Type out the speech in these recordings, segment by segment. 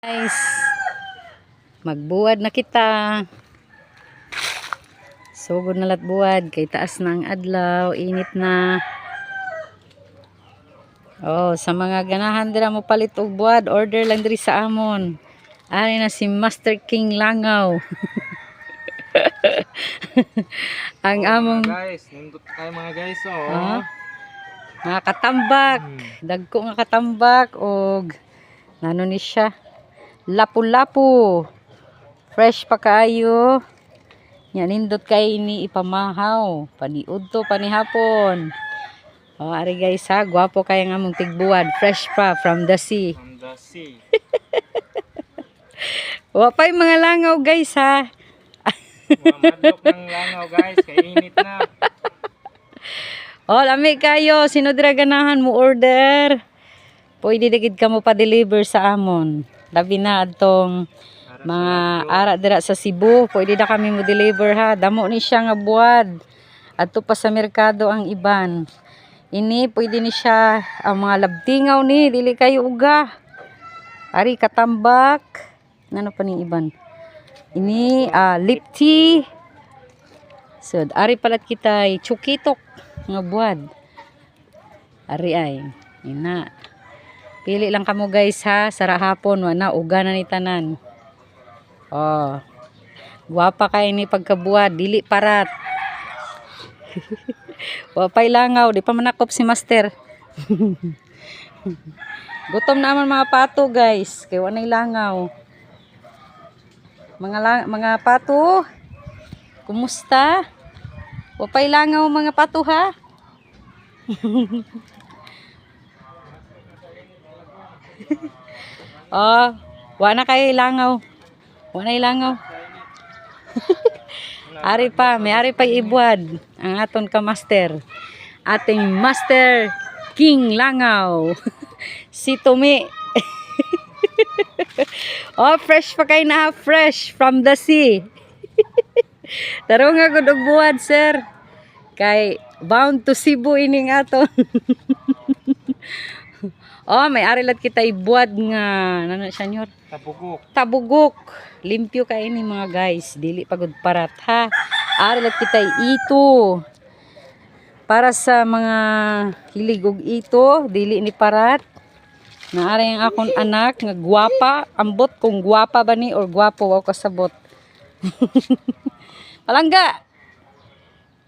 Guys, magbuwad na kita. Sugod na lat buwad, kay taas na ang adlaw, init na. Oh, sa mga ganahan dira mo palit og buwad, order lang diri sa amon. Ari na si Master King Langaw. ang among Guys, nindot kayo mga guys, oh. Ah, mga katambak, dagko nga katambak og nano ni siya. Lapu-lapu. Fresh pa kaayo. Nya nindot kay ini ipamahaw. Paniud to panihapon. Oh, ari guys ha, gwapo kay nga mong tigbuwad. Fresh pa from the sea. From the sea. Wapay mga langaw guys ha. Mga madlok ng langaw guys, kay init na. Oh, lami kayo. Sino dira ganahan mo order? Pwede digid ka mo pa-deliver sa amon. Labi na atong mga ara dira sa Cebu. Pwede na kami mo deliver ha. Damo ni siya nga buwad. Adto pa sa merkado ang iban. Ini pwede ni siya ang mga labtingaw ni dili kayo uga. Ari katambak. Ano pa ni iban? Ini ah, lip tea. So, ari palat kita chukitok nga buwad. Ari ay. Ina. Pili lang kamo guys ha. Sara hapon. Wana. Uga na ni tanan. Oh. Guwapa kay ni pagkabuwad. Dili parat. Wapay langaw. Di pa manakop si master. Gutom naman mga pato guys. Kaya wanay langaw. Mga, lang, mga pato. Kumusta? Wapay langaw mga pato ha. oh, wa na kay langaw. Wa na ilangaw. ari pa, may ari pa ibuad ang aton ka master. Ating master King Langaw. si Tumi. oh, fresh pa kay na, fresh from the sea. Taro nga gud og buwad, sir. Kay bound to Cebu ining aton. Oh, may ari lat kita ibuwad nga nano senyor. Tabugok. Tabugok. Limpyo kay ini mga guys, dili pagod parat ha. Ari lat kita ito. Para sa mga hilig og ito, dili ni parat. Naari ang akong anak nga gwapa, ambot kung gwapa ba ni or gwapo wa kasabot. Palangga!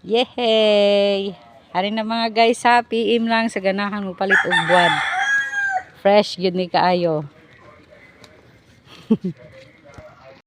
Yehey! Hari na mga guys ha, PM lang sa ganahan mo palit og buwad. Fresh yun ni kaayo.